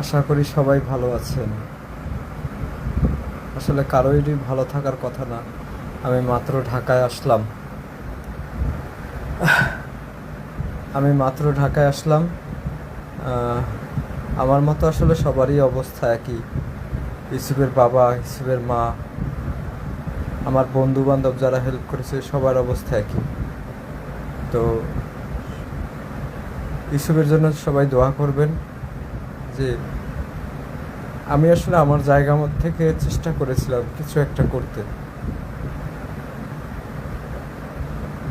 আশা করি সবাই ভালো আছেন। আসলে কারোরই ভালো থাকার কথা না, আমি মাত্র ঢাকায় আসলাম। আমি মাত্র ঢাকায় আসলাম। আমার মতো আসলে সবারই অবস্থা একই। ইসুফের বাবা ইসুফের মা, আমার বন্ধু বান্ধব যারা হেল্প করেছে, সবার অবস্থা একই। তো ইসুফের জন্য সবাই দোয়া করবেন। যে আমি আসলে আমার জায়গা থেকে চেষ্টা করেছিলাম কিছু একটা করতে।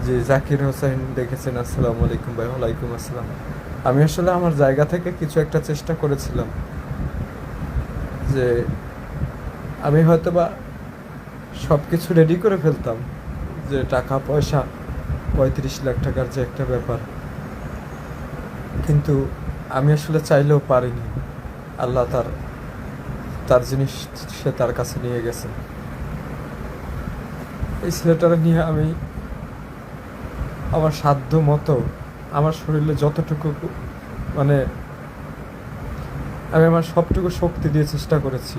যে জাকির হোসেন দেখেছেন, আসসালামু আলাইকুম ভাই, ওয়ালাইকুম আসসালাম। আমি আসলে আমার জায়গা থেকে কিছু একটা চেষ্টা করেছিলাম। যে আমি হয়তো বা সব কিছু রেডি করে ফেলতাম, যে টাকা, পয়সা, পঁয়ত্রিশ লাখ টাকার যে একটা ব্যাপার। কিন্তু আমি আসলে চাইলেও পারিনি। আল্লাহ তার তার জিনিস সে তার কাছে নিয়ে গেছে। এই ছেলেটারে নিয়ে আমি আমার সাধ্য মতো, আমার শরীরে যতটুকু মানে আমি আমার সবটুকু শক্তি দিয়ে চেষ্টা করেছি।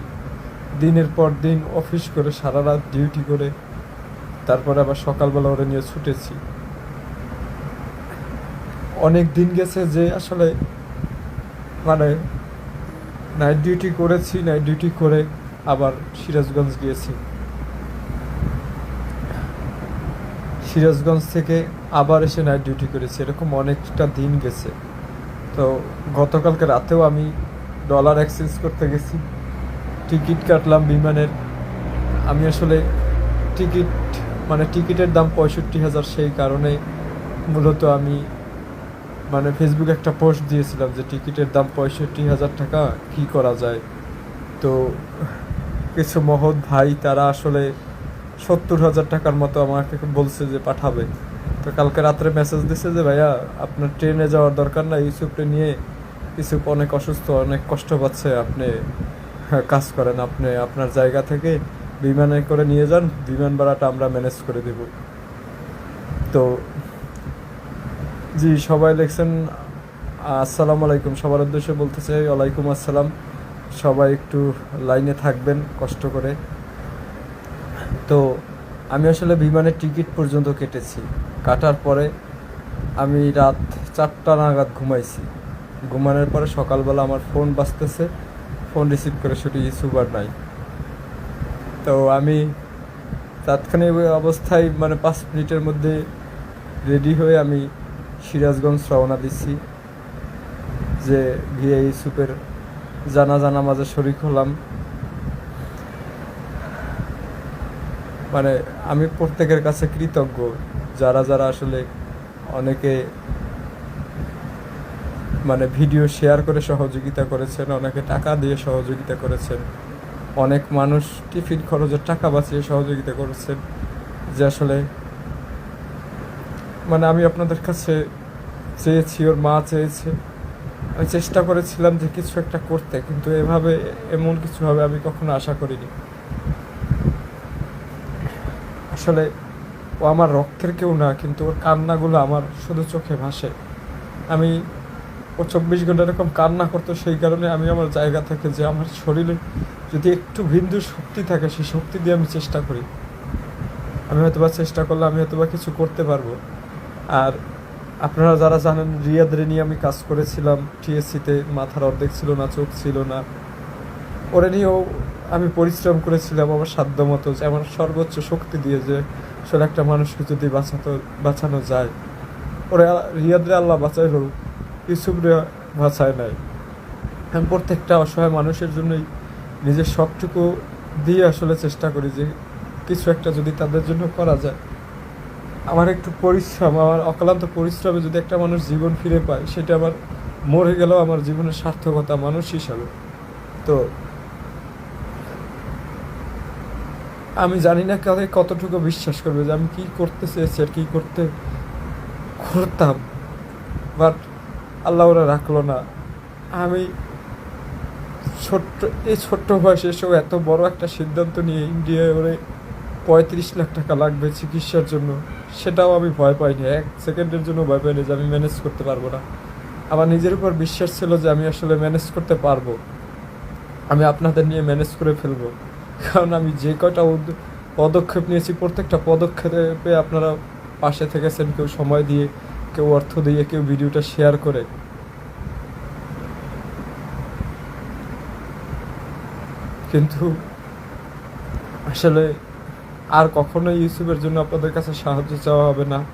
দিনের পর দিন অফিস করে সারা রাত ডিউটি করে, তারপরে আবার সকালবেলা ওরা নিয়ে ছুটেছি। অনেক দিন গেছে যে আসলে মানে নাইট ডিউটি করেছি নাইট ডিউটি করে আবার সিরাজগঞ্জ গিয়েছি। সিরাজগঞ্জ থেকে আবার এসে নাইট ডিউটি করেছি, এরকম অনেকটা দিন গেছে। তো গতকালকে রাতেও আমি ডলার এক্সচেঞ্জ করতে গেছি। টিকিট কাটলাম বিমানের। আমি আসলে টিকিট মানে টিকিটের দাম পঁয়ষট্টি হাজার, সেই কারণে মূলত আমি মানে ফেসবুকে একটা পোস্ট দিয়েছিলাম যে টিকিটের দাম পঁয়ষট্টি হাজার টাকা, কি করা যায়? তো কিছু মহৎ ভাই, তারা আসলে সত্তর হাজার টাকার মতো আমাকে বলছে যে পাঠাবে। তো কালকে রাত্রে মেসেজ দিছে যে, ভাইয়া, আপনার ট্রেনে যাওয়ার দরকার না ইউসুফকে নিয়ে ইউসুফ অনেক অসুস্থ, অনেক কষ্ট পাচ্ছে, আপনি কাজ করেন, আপনি আপনার জায়গা থেকে বিমানে করে নিয়ে যান, বিমান ভাড়াটা আমরা ম্যানেজ করে দেব। তো জি, সবাই লিখছেন আসসালামু আলাইকুম। সবার উদ্দেশ্যে বলতে চাই, ওয়ালাইকুম আসসালাম। সবাই একটু লাইনে থাকবেন, কষ্ট করে। তো, আমি আসলে বিমানের টিকিট পর্যন্ত কেটেছি। কাটার পরে আমি রাত চারটা নাগাদ ঘুমাইছি। ঘুমানোর পরে সকালবেলা আমার ফোন বাজতেছে, ফোন রিসিভ করে সেটি সুপার নাই। তো আমি তাৎক্ষণিক অবস্থায় মানে পাঁচ মিনিটের মধ্যে রেডি হয়ে আমি সিরাজগঞ্জ রওনা দিচ্ছি যে গিয়ে ইউসুফের জানাজা নামাজে শরিক হলাম। মানে আমি প্রত্যেকের কাছে কৃতজ্ঞ, যারা যারা আসলে অনেকে মানে ভিডিও শেয়ার করে সহযোগিতা করেছেন, অনেকে টাকা দিয়ে সহযোগিতা করেছেন, অনেক মানুষ টিফিন খরচের টাকা বাঁচিয়ে সহযোগিতা করেছেন, যে আসলে মানে আমি আপনাদের কাছে চেয়েছি, ওর মা চেয়েছে। আমি চেষ্টা করেছিলাম যে কিছু একটা করতে, কিন্তু এভাবে এমন কিছু হবে আমি কখনো আশা করিনি। আসলে ও আমার রক্তের কেউ না, কিন্তু ওর কান্নাগুলো আমার শুধু চোখে ভাসে। আমি, ও চব্বিশ ঘণ্টা এরকম কান্না করতো, সেই কারণে আমি আমার জায়গা থেকে যে আমার শরীরে যদি একটু বিন্দু শক্তি থাকে, সেই শক্তি দিয়ে আমি চেষ্টা করি। আমি হয়তোবা চেষ্টা করলে আমি হয়তোবা কিছু করতে পারব। আর আপনারা যারা জানেন রিয়াদরে নিয়ে আমি কাজ করেছিলাম, টিএসসিতে মাথার অর্ধেক ছিল না, চোখ ছিল না। ওরে নিয়েও আমি পরিশ্রম করেছিলাম আমার সাধ্য মতো, যে আমার সর্বোচ্চ শক্তি দিয়ে যে আসলে একটা মানুষকে যদি বাঁচাতো, বাঁচানো যায়। ওরে রিয়াদরে আল্লাহ বাঁচাই বাঁচাইলো ইউসুফরে বাঁচায় নাই। আমি প্রত্যেকটা অসহায় মানুষের জন্যই নিজের সবটুকু দিয়ে আসলে চেষ্টা করি যে কিছু একটা যদি তাদের জন্য করা যায়। আমার একটু পরিশ্রম, আমার অক্লান্ত পরিশ্রমে যদি একটা মানুষ জীবন ফিরে পায়, সেটা আমার মরে গেলেও আমার জীবনের সার্থকতা মানুষ হিসাবে। তো আমি জানি না কাকে কতটুকু বিশ্বাস করবে যে আমি কি করতে চেয়েছি আর কি করতে করতাম বাট আল্লাহ ওরা রাখল না। আমি ছোট্ট, এই ছোট্ট বয়সে এসেও এত বড় একটা সিদ্ধান্ত নিয়ে ইন্ডিয়ায় ওরে পঁয়ত্রিশ লাখ টাকা লাগবে চিকিৎসার জন্য। সেটাও আমি ভয় পাইনি। এক সেকেন্ডের জন্য ভয় পাইনি যে আমি ম্যানেজ করতে পারব না। আমার নিজের উপর বিশ্বাস ছিল যে আমি আসলে ম্যানেজ করতে পারব। আমি আপনাদের নিয়ে ম্যানেজ করে ফেলব। কারণ আমি যে কয়টা পদক্ষেপ নিয়েছি, প্রত্যেকটা পদক্ষেপে আপনারা পাশে থেকেছেন কেউ সময় দিয়ে, কেউ অর্থ দিয়ে, কেউ ভিডিওটা শেয়ার করে। কিন্তু আসলে আর কখনোই ইউসুফের জন্য আপনাদের কাছে সাহায্য চাওয়া হবে না।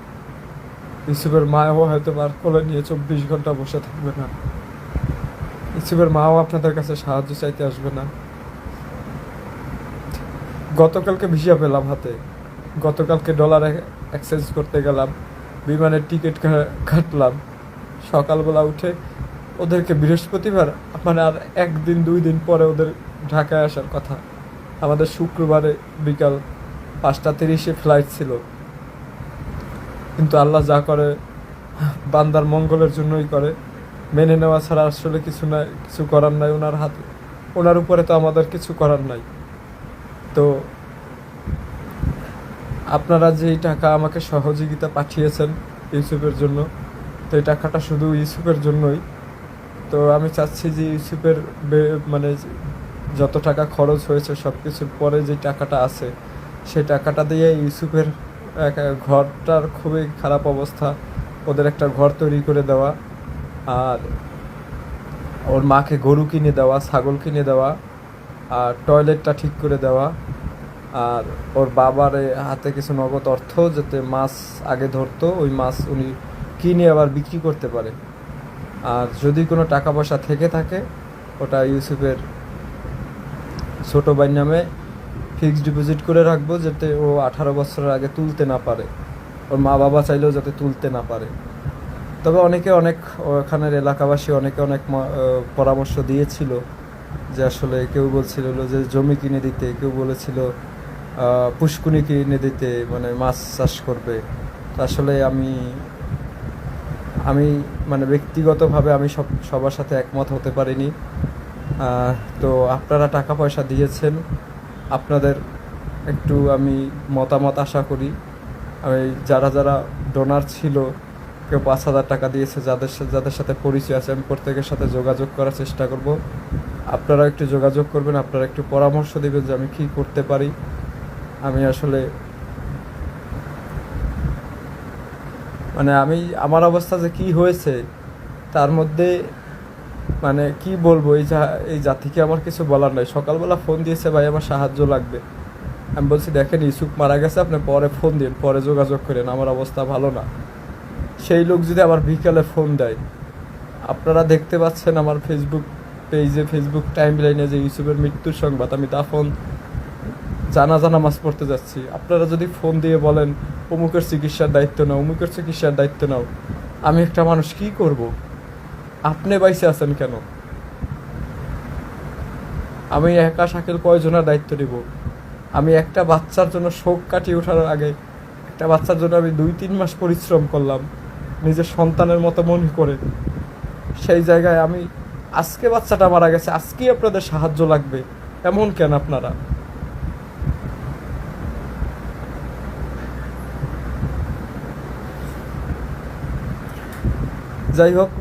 ইউসুফের মাও হয়তো বার কোলে নিয়ে চব্বিশ ঘণ্টা বসে থাকবে না। ইউসুফের মাও আপনাদের কাছে সাহায্য চাইতে আসবে না। গতকালকে ভিসা পেলাম হাতে। গতকালকে ডলার এক্সচেঞ্জ করতে গেলাম। বিমানের টিকিট কাটলাম। সকালবেলা উঠে ওদেরকে বৃহস্পতিবার মানে আর একদিন, দুই দিন পরে ওদের ঢাকায় আসার কথা। আমাদের শুক্রবারে বিকাল পাঁচটা তিরিশে ফ্লাইট ছিল। কিন্তু আল্লাহ যা করে, বান্দার মঙ্গলের জন্যই করে। মেনে নেওয়া ছাড়া আসলে কিছু নাই, কিছু করার নাই ওনার হাতে। ওনার উপরে তো আমাদের কিছু করার নাই। তো আপনারা যেই টাকা আমাকে সহযোগিতা পাঠিয়েছেন ইউসুফের জন্য, তো এই টাকাটা শুধু ইউসুফের জন্যই। তো আমি চাচ্ছি যে ইউসুফের মানে যত টাকা খরচ হয়েছে সব কিছুর পরে যে টাকাটা আছে সেই টাকাটা দিয়ে ইউসুফের ঘরটার খুবই খারাপ অবস্থা, ওদের একটা ঘর তৈরি করে দেওয়া, আর ওর মাকে গরু কিনে দেওয়া, ছাগল কিনে দেওয়া, আর টয়লেটটা ঠিক করে দেওয়া, আর ওর বাবার হাতে কিছু নগদ অর্থ যাতে মাছ আগে ধরতো, ওই মাছ উনি কিনে আবার বিক্রি করতে পারে। আর যদি কোনো টাকা পয়সা থেকে থাকে, ওটা ইউসুফের ছোট ভাইয়ের নামে ফিক্সড ডিপোজিট করে রাখব যাতে ও আঠারো বছরের আগে তুলতে না পারে। ওর মা বাবা চাইলেও যাতে তুলতে না পারে। তবে অনেকে অনেক ওখানের এলাকাবাসী অনেকে অনেক পরামর্শ দিয়েছিল যে আসলে কেউ বলছিল যে জমি কিনে দিতে, কেউ বলেছিল পুষ্কুনি কিনে দিতে মানে মাছ চাষ করবে। আসলে আমি আমি মানে ব্যক্তিগতভাবে আমি সব, সবার সাথে একমত হতে পারিনি। তো আপনারা টাকা পয়সা দিয়েছেন। আপনাদের একটু আমি মতামত আশা করি। আমি যারা যারা ডোনার ছিল, কেউ পাঁচ হাজার টাকা দিয়েছে, যাদের যাদের সাথে পরিচয় আছে, আমি প্রত্যেকের সাথে যোগাযোগ করার চেষ্টা করব। আপনারা একটু যোগাযোগ করবেন, আপনারা একটু পরামর্শ দেবেন যে আমি কী করতে পারি। আমি আসলে মানে আমি, আমার অবস্থা যে কি হয়েছে, তার মধ্যে মানে কি বলব, এই যা, এই জাতিকে আমার কিছু বলার নাই। সকালবেলা ফোন দিয়েছে, ভাই, আমার সাহায্য লাগবে। আমি বলছি, দেখেন, ইসুক মারা গেছে, আপনি পরে ফোন দিন, পরে যোগাযোগ করেন, আমার অবস্থা ভালো না। সেই লোক যদি আবার বিকালে ফোন দেয়, আপনারা দেখতে পাচ্ছেন আমার ফেসবুক পেজে ফেসবুক টাইম লাইনে যে ইউসুফের মৃত্যুর সংবাদ, আমি তা ফোন জানাজা, নামাজ পড়তে যাচ্ছি। আপনারা যদি ফোন দিয়ে বলেন, অমুকের চিকিৎসার দায়িত্ব নাও, অমুকের চিকিৎসার দায়িত্ব নাও। আমি একটা মানুষ কি করব? আপনি বাইসে আছেন কেন? আমি একা শাকিল কয়জনের দায়িত্ব নিব? আমি একটা বাচ্চার জন্য শোক কাটিয়ে ওঠার আগে, একটা বাচ্চার জন্য আমি দুই তিন মাস পরিশ্রম করলাম, নিজের সন্তানের মতো মনে করে। সেই জায়গায় আমি, আজকে বাচ্চাটা মারা গেছে, আজকেই আপনাদের সাহায্য লাগবে। এমন কেন আপনারা? যাই হোক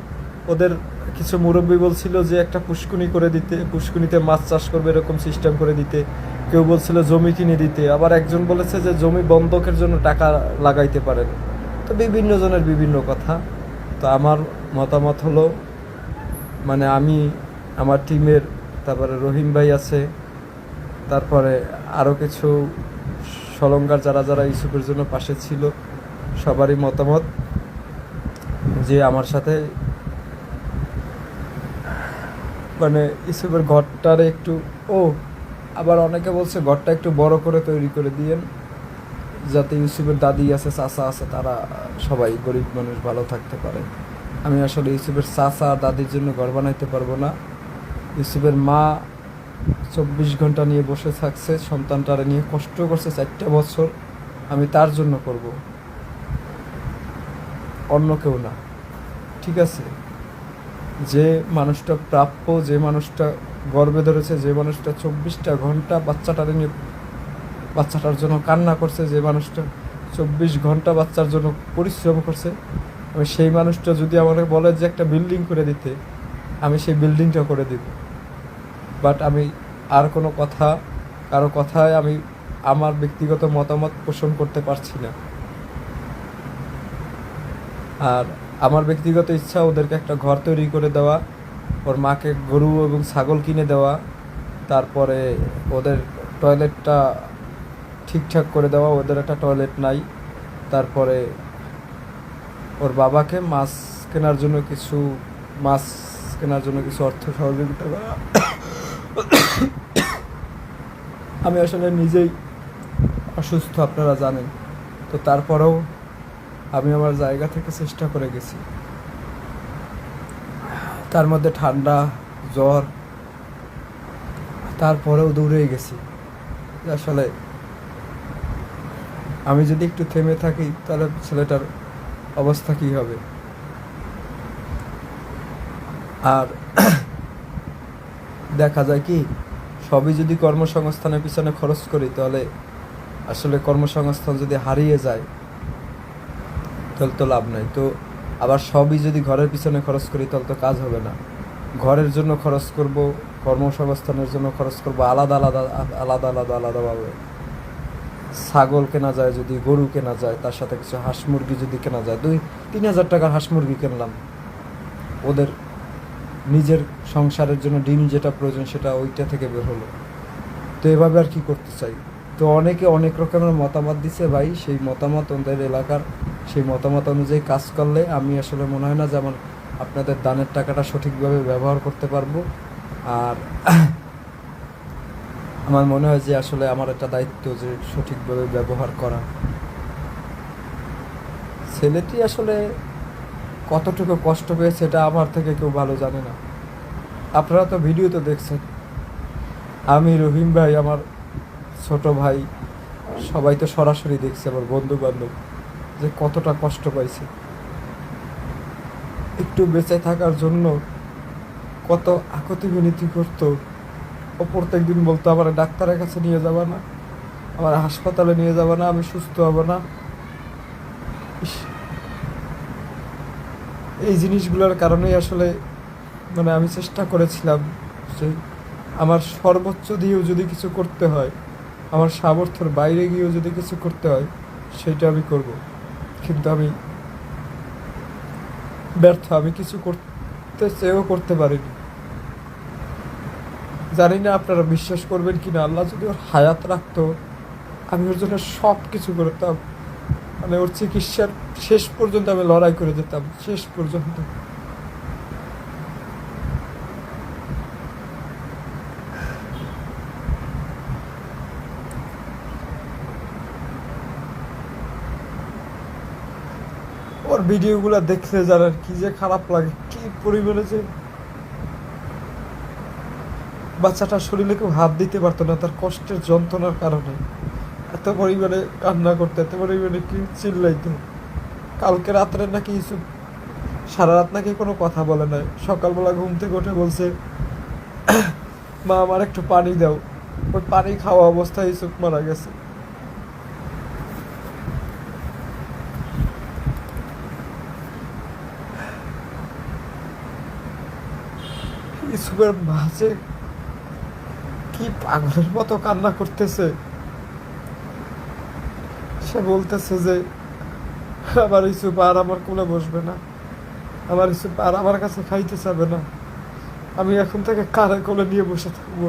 ওদের কিছু মুরব্বী বলছিল যে একটা পুষ্কুনি করে দিতে, পুষ্কুনিতে মাছ চাষ করবে এরকম সিস্টেম করে দিতে। কেউ বলছিল জমি কিনে দিতে। আবার একজন বলেছে যে জমি বন্ধকের জন্য টাকা লাগাইতে পারেন। তো বিভিন্ন জনের বিভিন্ন কথা। তো আমার মতামত হলো মানে আমি, আমার টিমের তারপরে রহিম ভাই আছে, তারপরে আরও কিছু সলঙ্গার যারা যারা ইউসুফের জন্য পাশে ছিল, সবারই মতামত যে আমার সাথে মানে ইসুফের ঘরটারে একটু, ও, আবার অনেকে বলছে ঘরটা একটু বড় করে তৈরি করে দিয়েন, যাতে ইউসুফের দাদি আছে, চাচা আছে, তারা সবাই গরিব মানুষ ভালো থাকতে পারে। আমি আসলে ইউসুফের চাচা দাদির জন্য ঘর বানাইতে পারব না। ইউসুফের মা চব্বিশ ঘণ্টা নিয়ে বসে থাকছে, সন্তানটারে নিয়ে কষ্ট করছে চারটা বছর, আমি তার জন্য করব। অন্য কেউ না। ঠিক আছে? যে মানুষটা প্রাপ্য, যে মানুষটা গর্বে ধরেছে, যে মানুষটা চব্বিশটা ঘণ্টা বাচ্চাটারে নিয়ে বাচ্চাটার জন্য কান্না করছে, যে মানুষটা চব্বিশ ঘণ্টা বাচ্চার জন্য পরিশ্রম করছে, আমি সেই মানুষটা যদি আমাকে বলে যে একটা বিল্ডিং করে দিতে, আমি সেই বিল্ডিংটা করে দিব। বাট আমি আর কোনো কথা, কারও কথায় আমি আমার ব্যক্তিগত মতামত পোষণ করতে পারছি না। আর আমার ব্যক্তিগত ইচ্ছা ওদেরকে একটা ঘর তৈরি করে দেওয়া, ওর মাকে গরু এবং ছাগল কিনে দেওয়া, তারপরে ওদের টয়লেটটা ঠিকঠাক করে দেওয়া, ওদের একটা টয়লেট নাই, তারপরে ওর বাবাকে মাছ কেনার জন্য কিছু, মাছ কেনার জন্য কিছু অর্থ সহযোগিতা করা। আমি আসলে নিজেই অসুস্থ, আপনারা জানেন। তো তারপরেও আমি আমার জায়গা থেকে চেষ্টা করে গেছি। তার মধ্যে ঠান্ডা, জ্বর, তারপরেও দৌড়ে গেছি। আসলে আমি যদি একটু থেমে থাকি, তাহলে ছেলেটার অবস্থা কি হবে? আর দেখা যায় কি, সবই যদি কর্মসংস্থানের পিছনে খরচ করি, তাহলে আসলে কর্মসংস্থান যদি হারিয়ে যায় তাহলে তো লাভ নাই। তো আবার সবই যদি ঘরের পিছনে খরচ করি, তাহলে তো কাজ হবে না। ঘরের জন্য খরচ করব, কর্মসংস্থানের জন্য খরচ করব, আলাদা আলাদা আলাদা আলাদা, আলাদাভাবে। ছাগল কেনা যায় যদি, গরু কেনা যায়, তার সাথে কিছু হাঁস মুরগি যদি কেনা যায়, দুই, তিন হাজার টাকার হাঁস মুরগি কিনলাম। ওদের নিজের সংসারের জন্য ডিম যেটা প্রয়োজন সেটা ওইটা থেকে বের হলো। তো এভাবে আর কি করতে চাই? তো অনেকে অনেক রকমের মতামত দিছে ভাই, সেই মতামত ওদের এলাকার, সেই মতামত অনুযায়ী কাজ করলে আমি আসলে মনে হয় না যে আমার আপনাদের দানের টাকাটা সঠিকভাবে ব্যবহার করতে পারব। আর আমার মনে হয় যে আসলে আমার একটা দায়িত্ব যে সঠিকভাবে ব্যবহার করা। ছেলেটি আসলে কতটুকু কষ্ট পেয়েছে এটা আমার থেকে কেউ ভালো জানে না। আপনারা তো ভিডিও তো দেখছেন। আমি রহিম ভাই, আমার ছোট ভাই, সবাই তো সরাসরি দেখছে আমার বন্ধু বান্ধব যে কতটা কষ্ট পাইছে। একটু বেঁচে থাকার জন্য কত আকতি বিনীতি করতো, ও প্রত্যেক দিন বলতো, আমার ডাক্তারের কাছে নিয়ে যাবা না, আমার হাসপাতালে নিয়ে যাবা না, আমি সুস্থ হব না। এই জিনিসগুলোর কারণেই আসলে মানে আমি চেষ্টা করেছিলাম যে আমার সর্বোচ্চ দিয়েও যদি কিছু করতে হয় আমার সামর্থ্যের বাইরে গিয়েও যদি কিছু করতে হয়, সেটা আমি করব। কিন্তু আমি ব্যর্থ, আমি কিছু করতে চেয়েও করতে পারিনি। জানি না আপনারা বিশ্বাস করবেন কি না আল্লাহ যদি ওর হায়াত রাখতো, আমি ওর জন্য সব কিছু করতাম। মানে ওর চিকিৎসার শেষ পর্যন্ত আমি লড়াই করে যেতাম, শেষ পর্যন্ত ওর ভিডিওগুলো দেখলে জানেন কি যে খারাপ লাগে, কি পরিমাণে যে বাচ্চাটা শরীরে কেউ হাত দিতে পারতো না, তার কষ্টের যন্ত্রণার কারণে। এত পরিমাণে কান্না করতে, এত পরিমাণে কি চিল্লাইতো। কালকে রাত্রে নাকি ইসুফ সারা রাত নাকি কোনো কথা বলে নাই। সকালবেলা ঘুম থেকে উঠে বলছে, মা, আমার একটু পানি দাও। ওই পানি খাওয়া অবস্থায় ইসুফ মারা গেছে। ইসুফের মাঝে কি পাগলের মতো কান্না করতেছে? সে বলতেছে যে, আমার ইসুফ আর আমার কোলে বসবে না। আমার ইসুফ আর আমার কাছে খাইতে চাবে না। আমি এখন থেকে কারে কোলে নিয়ে বসে থাকব?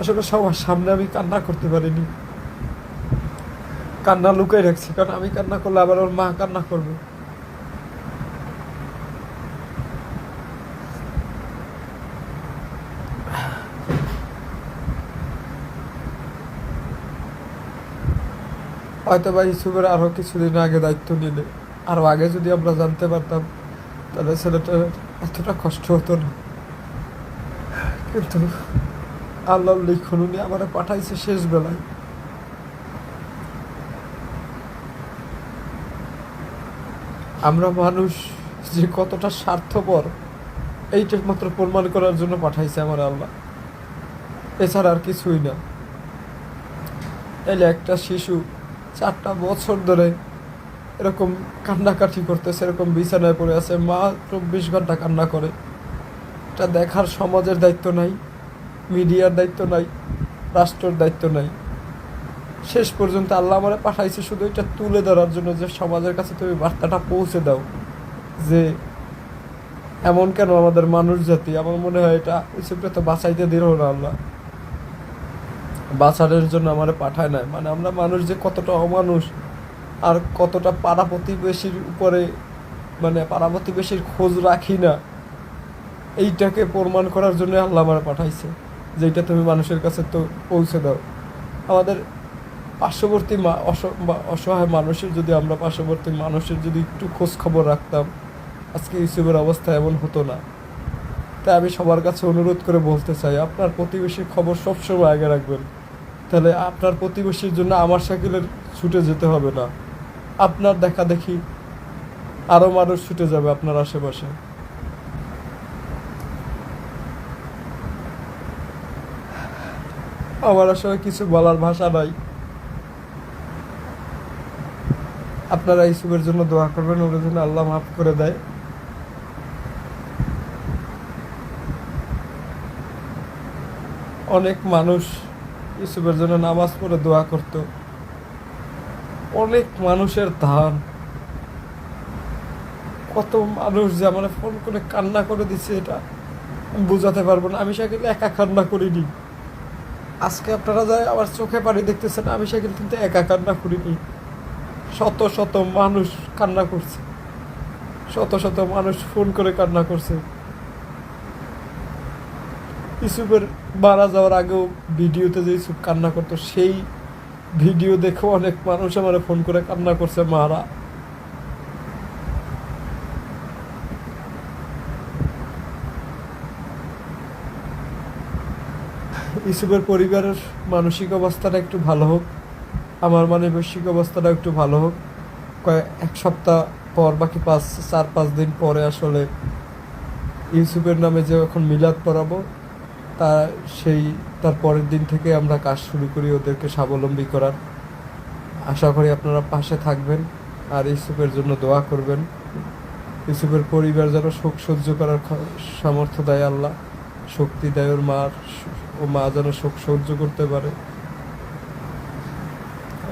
আসলে সবার সামনে আমি কান্না করতে পারিনি। কান্না লুকাই রাখছি, কারণ আমি কান্না করলে আবার ওর মা কান্না করবে। হয়তো বা ইসুফের আরও কিছুদিন আগে দায়িত্ব নিলে। আরও আগে যদি আমরা জানতে পারতাম, তাহলে ছেলেটার এতটা কষ্ট হতো না। কিন্তু আল্লাহ লিখন উনি আমার পাঠাইছে শেষ বেলায় আমরা মানুষ যে কতটা স্বার্থপর, এইটা মাত্র প্রমাণ করার জন্য পাঠাইছে আমার আল্লাহ। এছাড়া আর কিছুই না। তাইলে একটা শিশু চারটা বছর ধরে এরকম কান্নাকাটি করতেছে, এরকম বিছানায় পড়ে আছে। মা চব্বিশ ঘণ্টা কান্না করে। এটা দেখার সমাজের দায়িত্ব নাই, মিডিয়ার দায়িত্ব নাই, রাষ্ট্রের দায়িত্ব নাই। শেষ পর্যন্ত আল্লাহ আমারে পাঠাইছে শুধু এটা তুলে ধরার জন্য যে সমাজের কাছে তুমি বার্তাটা পৌঁছে দাও, যে এমন কেন আমাদের মানুষ জাতি? আমার মনে হয় এটা ইসুফকে তো বাঁচাইতে দিল না আল্লাহ। বাঁচানোর জন্য আমারে পাঠায় নাই। মানে আমরা মানুষ যে কতটা অমানুষ আর কতটা পাড়া প্রতিবেশীর উপরে মানে পাড়া প্রতিবেশীর খোঁজ রাখি না, এইটাকে প্রমাণ করার জন্য আল্লাহ আমার পাঠাইছে যেটা তুমি মানুষের কাছে তো পৌঁছে দাও। আমাদের পার্শ্ববর্তী অসহায় মানুষের যদি আমরা পার্শ্ববর্তী মানুষের যদি একটু খোঁজ খবর রাখতাম, আজকে ইউসুফের অবস্থা এমন হতো না। তাই আমি সবার কাছে অনুরোধ করে বলতে চাই, আপনার প্রতিবেশীর খবর সবসময় আগে রাখবেন। তাহলে আপনার প্রতিবেশীর জন্য আমার সাইকেলের ছুটে যেতে হবে না। আপনার দেখা দেখি আরও মানুষ ছুটে যাবে আপনার আশেপাশে। আমার আসলে কিছু বলার ভাষা নাই। আপনারা ইসুফের জন্য দোয়া করবেন ওর জন্য আল্লাহ মাফ করে দেয়। অনেক মানুষ ইসুফের জন্য নামাজ পড়ে দোয়া করত। অনেক মানুষের ধান। কত মানুষ যে আমার ফোন করে কান্না করে দিচ্ছে এটা। আমি বোঝাতে পারব না, আমি সেখানে একা কান্না করিনি। আজকে আপনারা যায় আমার চোখে পানি দেখতেছেন, আমি সেখানে কিন্তু একা কান্না করিনি। শত শত মানুষ কান্না করছে। শত শত মানুষ ফোন করে কান্না করছে। ইসুফের মারা যাওয়ার আগেও ভিডিওতে যে ইসুফ কান্না করতো, সেই ভিডিও দেখেও অনেক মানুষ আমার ফোন করে কান্না করছে, মারা। ইসুফের পরিবারের মানসিক অবস্থাটা একটু ভালো হোক, আমার মানে মানসিক অবস্থাটা একটু ভালো হোক। কয়েক, এক সপ্তাহ পর, বাকি পাঁচ, চার, পাঁচ দিন পরে আসলে ইউসুফের নামে যে এখন মিলাদ পড়াবো তা সেই, তার পরের দিন থেকে আমরা কাজ শুরু করি ওদেরকে স্বাবলম্বী করার। আশা করি আপনারা পাশে থাকবেন আর ইউসুফের জন্য দোয়া করবেন। ইউসুফের পরিবার যেন শোক সহ্য করার সামর্থ্য দেয় আল্লাহ। শক্তি দেয় ওর মার, ও মা যেন শোক সহ্য করতে পারে।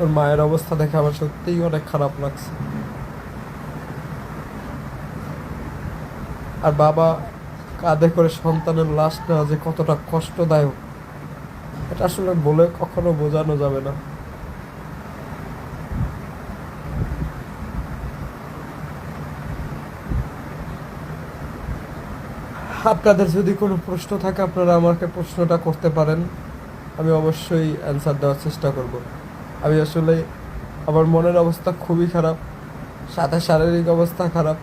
ওর মায়ের অবস্থা দেখে আমার সত্যিই অনেক খারাপ লাগছে। আর বাবা কাঁধে করে সন্তানের লাশ নেওয়া যে কতটা কষ্টদায়ক, এটা আসলে বলে কখনো বোঝানো যাবে না। আপনাদের যদি কোনো প্রশ্ন থাকে, আপনারা আমাকে প্রশ্নটা করতে পারেন। আমি অবশ্যই অ্যান্সার দেওয়ার চেষ্টা করব। আমি আসলে, আমার মনের অবস্থা খুবই খারাপ, সাথে শারীরিক অবস্থা খারাপ।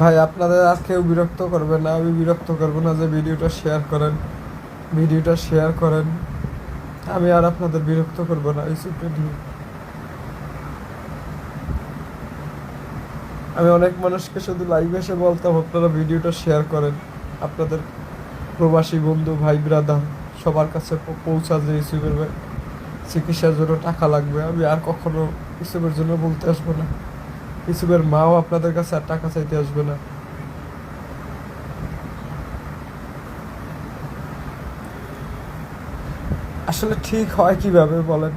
ভাই, আপনাদের আর কেউ বিরক্ত করবে না। আমি বিরক্ত করব না যে ভিডিওটা শেয়ার করেন। ভিডিওটা শেয়ার করেন। আমি আর আপনাদের বিরক্ত করব না ইউসুফকে নিয়ে। আমি অনেক মানুষকে শুধু লাইভ এসে বলতাম, আপনারা ভিডিওটা শেয়ার করেন। আপনাদের প্রবাসী বন্ধু, ভাই ব্রাদার সবার কাছে পৌঁছা যে ইউসুফের চিকিৎসার জন্য টাকা লাগবে। আমি আর কখনো ইউসুফের জন্য বলতে আসব না। ইউসুফের মাও আপনাদের কাছে আর টাকা চাইতে আসবে না। আসলে ঠিক হয় কীভাবে বলেন?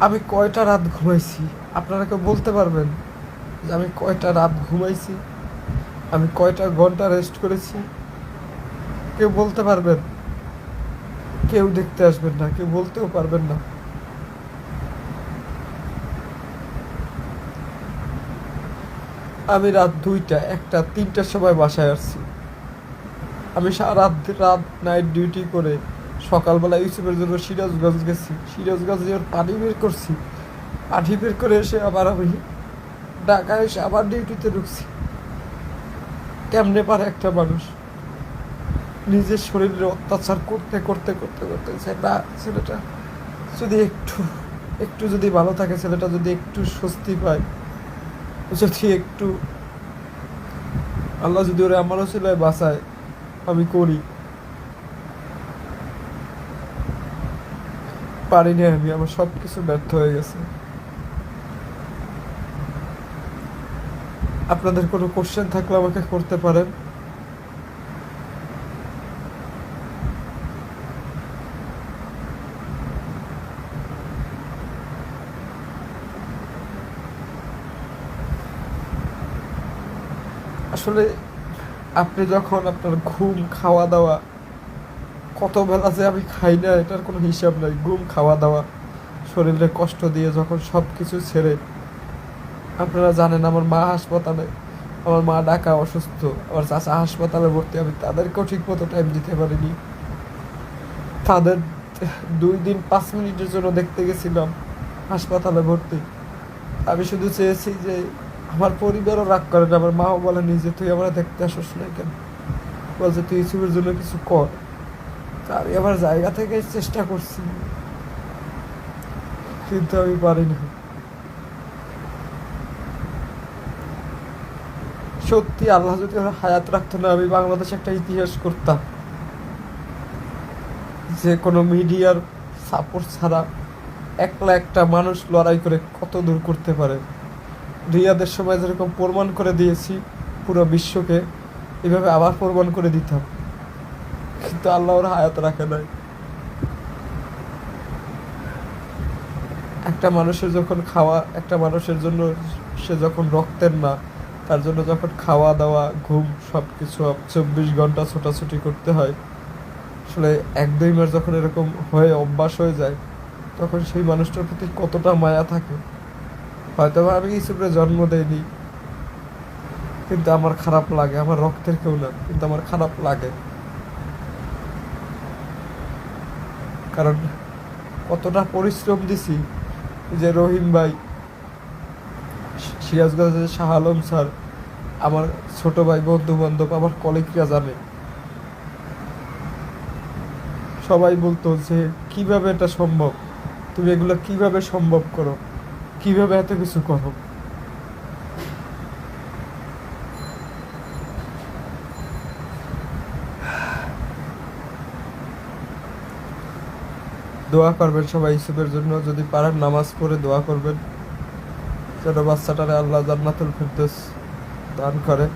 আমি কয়টা রাত ঘুমাইছি? আপনারা কেউ বলতে পারবেন যে আমি কয়টা রাত ঘুমাইছি? আমি কয়টা ঘণ্টা রেস্ট করেছি? কেউ বলতে পারবেন? কেউ দেখতে আসবেন না, কেউ বলতেও পারবেন না। আমি রাত দুইটা, একটা, তিনটার সময় বাসায় আসছি। আমি রাত রাত নাইট ডিউটি করে সকালবেলা ইউসুফের জন্য সিরাজগঞ্জ গেছি। সিরাজগঞ্জ গিয়ে পানি বের করছি। পানি বের করে এসে আবার আমি ঢাকায় এসে আবার ডিউটিতে ঢুকছি। কেমনে পারে একটা মানুষ? নিজের শরীরে অত্যাচার করতে করতে করতে করতে যে না, ছেলেটা যদি একটু একটু যদি ভালো থাকে, ছেলেটা যদি একটু স্বস্তি পায় যদি একটু আল্লাহ যদি ওরা আমারও সেলাই বাসায় আমি করি। পারিনি আমি, আমার সব কিছু ব্যর্থ হয়ে গেছে। আপনাদের কোনো কোশ্চেন থাকলে আমাকে করতে পারেন। আপনি যখন আপনার ঘুম খাওয়া দাওয়া কত বেলা যে আমি খাই না, এটার কোনো হিসাব নাই। ঘুম খাওয়া দাওয়া শরীরে কষ্ট দিয়ে যখন সব কিছু ছেড়ে, আপনারা জানেন আমার মা হাসপাতালে, আমার মা ডাকা অসুস্থ, আমার চাচা হাসপাতালে ভর্তি, আমি তাদেরকেও ঠিক মতো টাইম দিতে পারিনি। তাদের দুই দিন, পাঁচ মিনিটের জন্য দেখতে গেছিলাম হাসপাতালে ভর্তি। আমি শুধু চেয়েছি যে আমার পরিবারও রাগ করে না আমার মাও বলেনি যে, তুই আমার দেখতে আসিস না কেন? বলছে তুই ইউটিউবের জন্য কিছু কর। আমি আমার জায়গা থেকে চেষ্টা করছি। কিন্তু আমি পারিনি। সত্যি আল্লাহ যদি আমার হায়াত রাখতো না, আমি বাংলাদেশে একটা ইতিহাস করতাম। যে কোনো মিডিয়ার সাপোর্ট ছাড়া একলা একটা মানুষ লড়াই করে কত দূর করতে পারে? রিয়াদের সময় যেরকম প্রমাণ করে দিয়েছি পুরো বিশ্বকে, এভাবে আবার প্রমাণ করে দিতাম কিন্তু আল্লাহ ওর হায়াত রাখে নাই। একটা মানুষের যখন খাওয়া, একটা মানুষের জন্য সে যখন রক্তের না, তার জন্য যখন খাওয়া দাওয়া, ঘুম সব কিছু চব্বিশ ঘণ্টা ছোটাছুটি করতে হয়, আসলে এক দুই মাস যখন এরকম হয়ে, অভ্যাস হয়ে যায়, তখন সেই মানুষটার প্রতি কতটা মায়া থাকে। হয়তো আমি ইসুফরে জন্ম দেয়নি কিন্তু আমার খারাপ লাগে, আমার রক্তের কেউ না, কিন্তু আমার খারাপ লাগে। কারণ কতটা পরিশ্রম দিছি যে রহিম ভাই, সিরাজগঞ্জের শাহ আলম স্যার, আমার ছোট ভাই বন্ধু বান্ধব আমার কলিগরা জানে। সবাই বলতো যে, কীভাবে এটা সম্ভব? তুমি এগুলো কীভাবে সম্ভব করো? কীভাবে এত কিছু করো দোয়া করবেন সবাই ইসুফের জন্য। যদি পারেন নামাজ পড়ে দোয়া করবেন। যেন বাচ্চাটারে আল্লাহ জান্নাতুল ফিরদোস দান করে।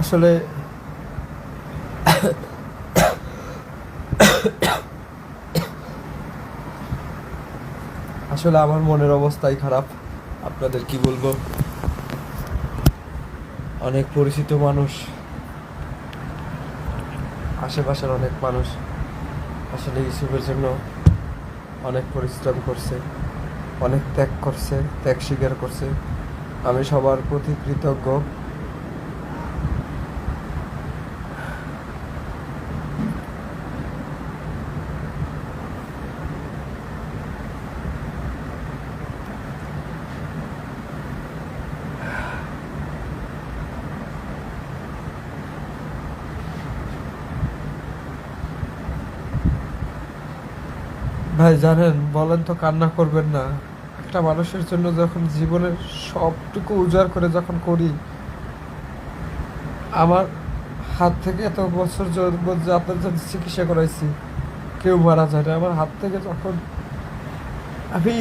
আসলে আসলে আমার মনের অবস্থাই খারাপ। আপনাদের কি বলব? অনেক পরিচিত মানুষ, আশেপাশের অনেক মানুষ আসলে ইসুফের জন্য অনেক পরিশ্রম করছে, অনেক ত্যাগ করছে, ত্যাগ স্বীকার করছে। আমি সবার প্রতি কৃতজ্ঞ। ভাই, জানেন, বলেন তো কান্না করবেন না। একটা মানুষের জন্য যখন জীবনের সবটুকু উজাড় করে যখন করি, আমার হাত থেকে এত বছর আপনার জন্য চিকিৎসা করাইছি, কেউ মারা যায় না। আমার হাত থেকে যখন আমি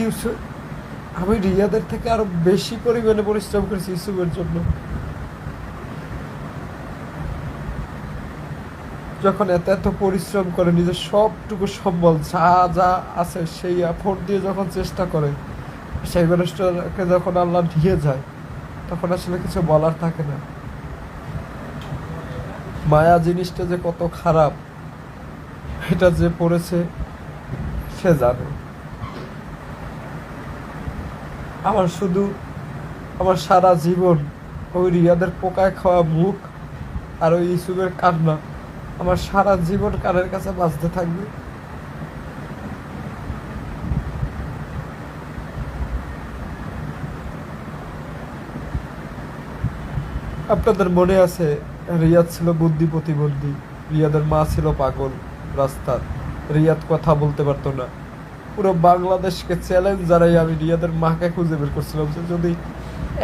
আমি রিয়াদের থেকে আরও বেশি পরিমাণে পরিশ্রম করেছি ইউসুফের জন্য। যখন এত এত পরিশ্রম করে, নিজের সবটুকু সম্বল যা যা আছে সেই এফোর্ট দিয়ে যখন চেষ্টা করে, সেই মানুষটাকে যখন আল্লাহ নিয়ে যায়, তখন আসলে কিছু বলার থাকে না। মায়া জিনিসটা যে কত খারাপ, এটা যে পড়েছে, সে জানে। আমার শুধু আমার সারা জীবন ওই রিয়াদের পোকায় খাওয়া মুখ আর ওই ইসুবের কান্না আমার সারা জীবন কারের কাছে বাঁচতে থাকবে। আপনাদের মনে আছে, রিয়াদ ছিল বুদ্ধি প্রতিবন্ধী রিয়াদের মা ছিল পাগল রাস্তার রিয়াদ কথা বলতে পারতো না। পুরো বাংলাদেশকে চ্যালেঞ্জ জানাই আমি রিয়াদের মাকে খুঁজে বের করছিলাম যে যদি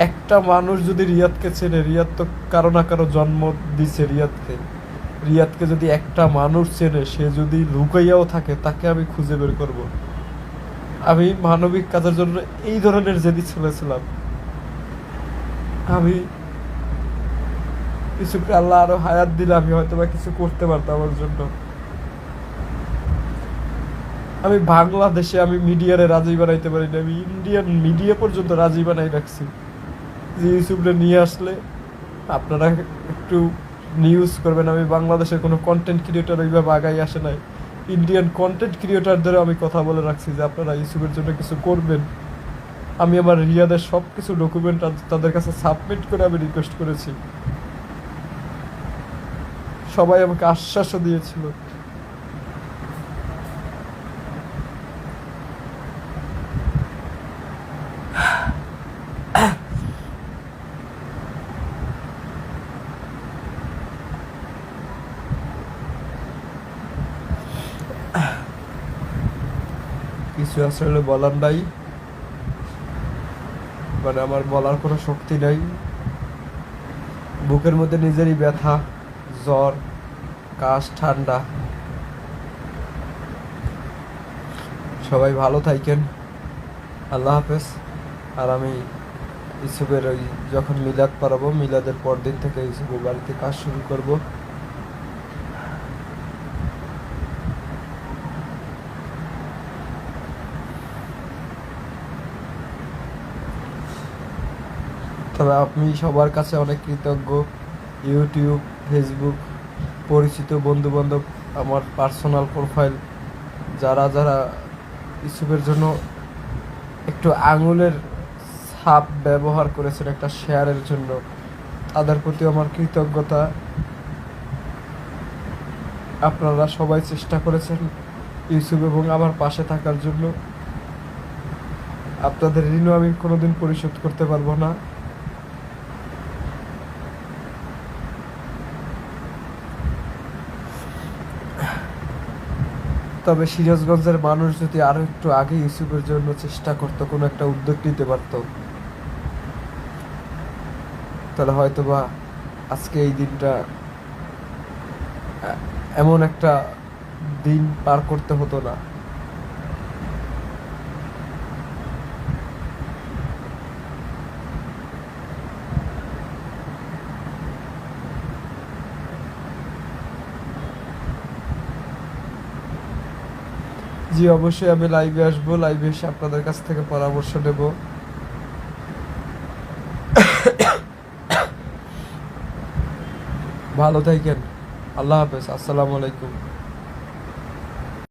একটা মানুষ যদি রিয়াদকে চেনে, রিয়াদ তো কারও না কারও জন্ম দিছে রিয়াদকে। রিয়াদকে যদি একটা মানুষ চেনে, সে যদি লুকাইয়াও থাকে, তাকে আমি খুঁজে বের করব। আমি মানবিক কাজের জন্য এই ধরনের জেদি চলেছিলাম। আমি কিছু আল্লাহ আরও হায়াত দিলে আমি হয়তো বা কিছু করতে পারতাম আমার জন্য। আমি বাংলাদেশে আমি মিডিয়ারে রাজি বানাইতে পারি না আমি ইন্ডিয়ান মিডিয়া পর্যন্ত রাজি বানাই রাখছি। যে ইউটিউবটা নিয়ে আসলে আপনারা একটু নিউজ করবেন, আমি বাংলাদেশের কোনো কন্টেন্ট ক্রিয়েটার ওইভাবে আগাই আসে নাই। ইন্ডিয়ান কন্টেন্ট ক্রিয়েটারদেরও আমি কথা বলে রাখছি যে, আপনারা ইউসুবের জন্য কিছু করবেন। আমি আমার রিয়াদের সব কিছু ডকুমেন্ট তাদের কাছে সাবমিট করে আমি রিকোয়েস্ট করেছি। সবাই আমাকে আশ্বাসও দিয়েছিল। কিছু আসলে বলার নাই। মানে আমার বলার কোনো শক্তি নাই। বুকের মধ্যে নিজেরই ব্যথা, জ্বর, কাশ, ঠান্ডা। সবাই ভালো থাকেন। আল্লাহ হাফেজ। আর আমি ইসুবের ওই যখন মিলাদ পারাবো, মিলাদের পরদিন থেকে ইসুবের বাড়িতে কাজ শুরু করব। তবে আমি সবার কাছে অনেক কৃতজ্ঞ। ইউটিউব, ফেসবুক, পরিচিত বন্ধু বান্ধব আমার পার্সোনাল প্রোফাইল, যারা যারা ইসুবের জন্য একটু আঙুলের ছাপ ব্যবহার করেছেন একটা শেয়ারের জন্য, তাদের প্রতি আমার কৃতজ্ঞতা। আপনারা সবাই চেষ্টা করেছেন ইউসুফ এবং আমার পাশে থাকার জন্য। আপনাদের ঋণও আমি কোনোদিন পরিশোধ করতে পারব না। তবে সিরাজগঞ্জের মানুষ যদি আরও একটু আগে ইউসুফের জন্য চেষ্টা করতো, কোনো একটা উদ্যোগ নিতে পারত। তাহলে হয়তো বা আজকে এই দিনটা এমন একটা দিন পার করতে হতো না। জি, অবশ্যই আমি লাইভে আসব লাইভে এসে আপনাদের কাছ থেকে পরামর্শ নেব। ভালো থাকেন। আল্লাহ হাফেজ, আসসালামু আলাইকুম।